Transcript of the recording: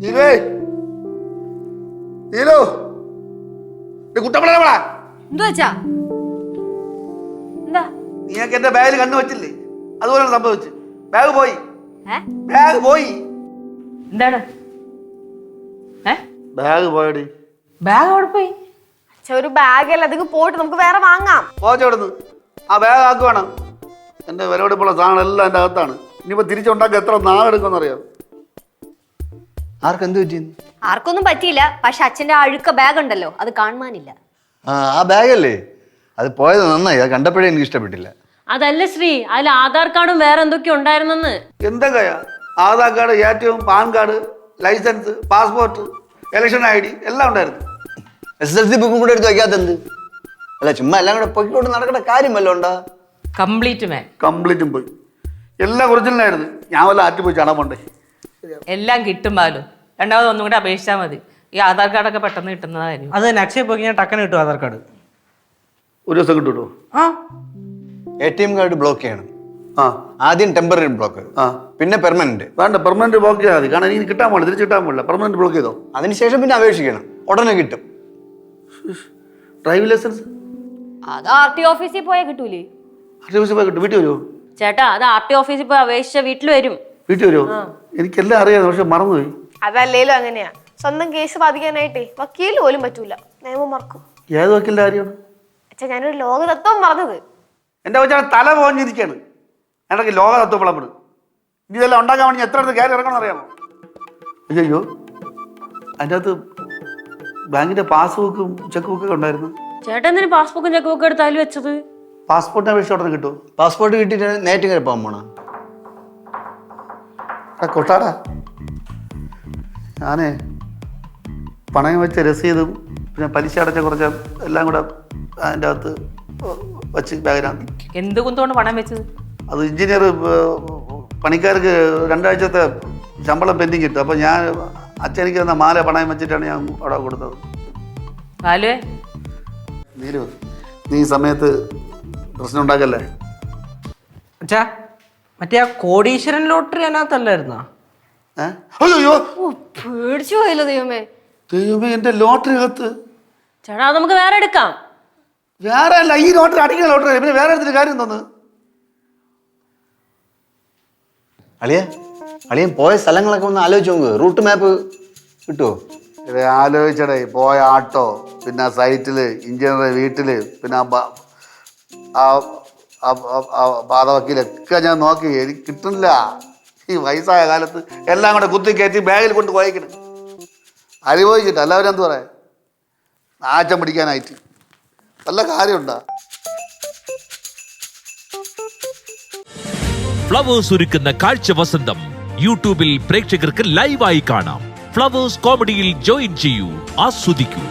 നീലേ നീലു കുട്ടപ്പിള്ളേ എന്തു വെച്ചാ എന്താ നീയൊക്കെ എന്റെ ബാഗിൽ കണ്ണു വെച്ചില്ലേ അതുപോലെ സംഭവിച്ചു ബാഗ് പോയി ബാഗ് പോയി എന്താണ്? ബാഗ് പോയടി ബാഗ് അവിടെ പോയി? ഒരു ബാഗല്ല അതിങ്ങ് പോയിട്ട് നമുക്ക് വേറെ വാങ്ങാം. പോച്ചവിടുന്ന് ആ ബാഗ് ആക്കുവാണ് എന്റെ വിലപിടിപ്പുള്ള സാധനം എല്ലാം എന്റെ അകത്താണ്. ഇനിയിപ്പോൾ തിരിച്ചുണ്ടാക്കി എത്ര നാളെടുക്കുമെന്ന് അറിയാം ആർക്കെന്ത് പറ്റിയെന്ന് ആർക്കൊന്നും പറ്റിയില്ല. പക്ഷെ അച്ഛന്റെ അഴുക്ക ബാഗ് ഉണ്ടല്ലോ അത് കാണുവാനില്ല. ആ ആ ബാഗല്ലേ അത് പോയത് നന്നായി. അത് കണ്ടപ്പോഴേ എനിക്ക് ഇഷ്ടപ്പെട്ടില്ല. അതല്ല ശ്രീ അതിൽ ആധാർ കാർഡും വേറെ എന്തൊക്കെയോ ഉണ്ടായിരുന്നെന്ന്. എന്തൊക്കെയാ Aadhaar card A T M PAN card license passport election I D എല്ലാം ഉണ്ടായിരുന്നു. എസ് എൽ സി ബുക്കും കൂടെ എടുത്ത് വയ്ക്കാത്തെന്ത് അല്ല ചുമ്മാ എല്ലാം കൂടെ പൊക്കിക്കൊണ്ട് നടക്കേണ്ട കാര്യം വല്ലതും ഉണ്ടാ? Complete man. കംപ്ലീറ്റും പോയി. എല്ലാം ഒറിജിനലായിരുന്നു ഞാൻ വല്ല ആറ്റി പോയി ചാടാൻ പോണ്ടേ? എല്ലാം കിട്ടും ബാലു. രണ്ടാമത് ഒന്നും കൂടെ അപേക്ഷിച്ചാൽ മതി. ഈ ആധാർ കാർഡൊക്കെ പെട്ടെന്ന് കിട്ടുന്നതായിരുന്നു അത് തന്നെ. അക്ഷയ പോയി ഞാൻ ടക്കന് കിട്ടും ആധാർ കാർഡ്. ഒരു ദിവസം കിട്ടുമോ ആ. A T M card block ചെയ്യണം. ആ. ആദ്യം ടെമ്പററി ബ്ലോക്ക് ആ. പിന്നെ പെർമനന്റ് വേണ്ട പെർമനന്റ് ബ്ലോക്ക് ചെയ്താൽ മതി. കാരണം ഇനി കിട്ടാൻ പാടില്ല തിരിച്ച് കിട്ടാൻ പാടില്ല പെർമനന്റ് ബ്ലോക്ക് ചെയ്തോ? അതിനുശേഷം പിന്നെ അപേക്ഷിക്കണം. ഉടനെ കിട്ടും. Driving license? അത് ആർ ടി ഓഫീസിൽ പോയാൽ കിട്ടൂലേ? അടുത്ത ദിവസം പോയി കിട്ടും. വീട്ടിൽ വരുമോ ചേട്ടാ അത് ആർ ടി ഓഫീസിൽ പോയി അപേക്ഷിച്ച വീട്ടിൽ വരും. വീട്ടിൽ വരുമോ എനിക്കെല്ലാം അറിയാം പക്ഷെ മറന്നുപോയി. അതല്ലേലും അങ്ങനെയാ. സ്വന്തം കേസ് ബാധിക്കാനായിട്ടേ വക്കീൽ പോലും പറ്റൂല. നിയമം മറക്കും. ഏത് വക്കീലിന്റെ കാര്യമാണ്? അച്ഛാ ഞാനൊരു ലോകതത്വം പറഞ്ഞത് എന്റെ വെച്ചാൽ തല പോഞ്ഞിരിക്കാണ്. എനിക്ക് ലോകതത്വം തത്വപ്പെടപ്പെടും ഇനി ഇതെല്ലാം ഉണ്ടാക്കാൻ വേണ്ടി എത്ര അടുത്ത് കയറി ഇറങ്ങണം അറിയാമോ അയ്യോ അതിന്റെ അകത്ത് ബാങ്കിന്റെ പാസ്ബുക്കും ചെക്ക് ബുക്കൊക്കെ ഉണ്ടായിരുന്നു. ചേട്ടൻ എന്തിനു പാസ്ബുക്കും ചെക്ക് ബുക്കും എടുത്ത് അതിൽ വെച്ചത്? പാസ്പോർട്ടിന് അപേക്ഷ ഉടനെ കിട്ടുമോ പാസ്പോർട്ട് കിട്ടിയിട്ട് നേറ്റിങ്ങര പോകാൻ പോണ ആ കൊട്ടാടാ. ഞാനേ പണയം വെച്ച രസീതും പിന്നെ പലിശ അടച്ച കുറച്ച് എല്ലാം കൂടെ അതിന്റെ അകത്ത് വെച്ച് ബാഗിനകത്ത് എന്ത് പണയം പണം വെച്ചത്? അത് എഞ്ചിനീയർ പണിക്കാർക്ക് രണ്ടാഴ്ചത്തെ ശമ്പളം പെൻഡിങ് കിട്ടും. അപ്പം ഞാൻ അച്ഛനിക്ക് തന്ന മാല പണയം വെച്ചിട്ടാണ് ഞാൻ അവിടെ കൊടുത്തത്. നീരു നീ സമയത്ത് പ്രശ്നം ഉണ്ടാക്കല്ലേ? അച്ഛാ മറ്റേ ആ കോടീശ്വരൻ ലോട്ടറി അതിനകത്തല്ലായിരുന്നാ? ഏ? അയ്യോ ഓ പേടിച്ചു പോയല്ലോ ദൈവമേ. ദൈവമേ എന്റെ ലോട്ടറി അകത്ത്. ചേട്ടാ അത് നമുക്ക് വേറെ എടുക്കാം. വേറെ അല്ല ഈ ലോട്ടറി അടിക്കുന്ന ലോട്ടറി പിന്നെ വേറെ എടുത്തിട്ട് കാര്യം തോന്നുന്നു അളിയ അളിയൻ പോയ സ്ഥലങ്ങളൊക്കെ ഒന്ന് ആലോചിച്ച് നോക്ക്. റൂട്ട് മാപ്പ് കിട്ടുമോ ഇത് ആലോചിച്ചടേ പോയ ആട്ടോ പിന്നെ ആ സൈറ്റിൽ ഇഞ്ചിനീയറുടെ വീട്ടിൽ പിന്നെ ആ ബ- ആ പാതവക്കീലൊക്കെ ഞാൻ നോക്കി. എനിക്ക് കിട്ടുന്നില്ല. ഈ വയസ്സായ കാലത്ത് എല്ലാം കൂടെ കുത്തി കയറ്റി ബാഗിൽ കൊണ്ട് വായിക്കണം അനുഭവിച്ചിട്ട് എല്ലാവരും എന്ത് പറയാ? നാറ്റം പിടിക്കാനായിട്ട്. നല്ല കാര്യമുണ്ടാ? ഫ്ലവേഴ്സ് ഒരുക്കുന്ന കാഴ്ച വസന്തം. യൂട്യൂബിൽ പ്രേക്ഷകർക്ക് ലൈവായി കാണാം. ഫ്ലവേഴ്സ് കോമഡിയിൽ ജോയിൻ ചെയ്യൂ. ആസ്വദിക്കൂ.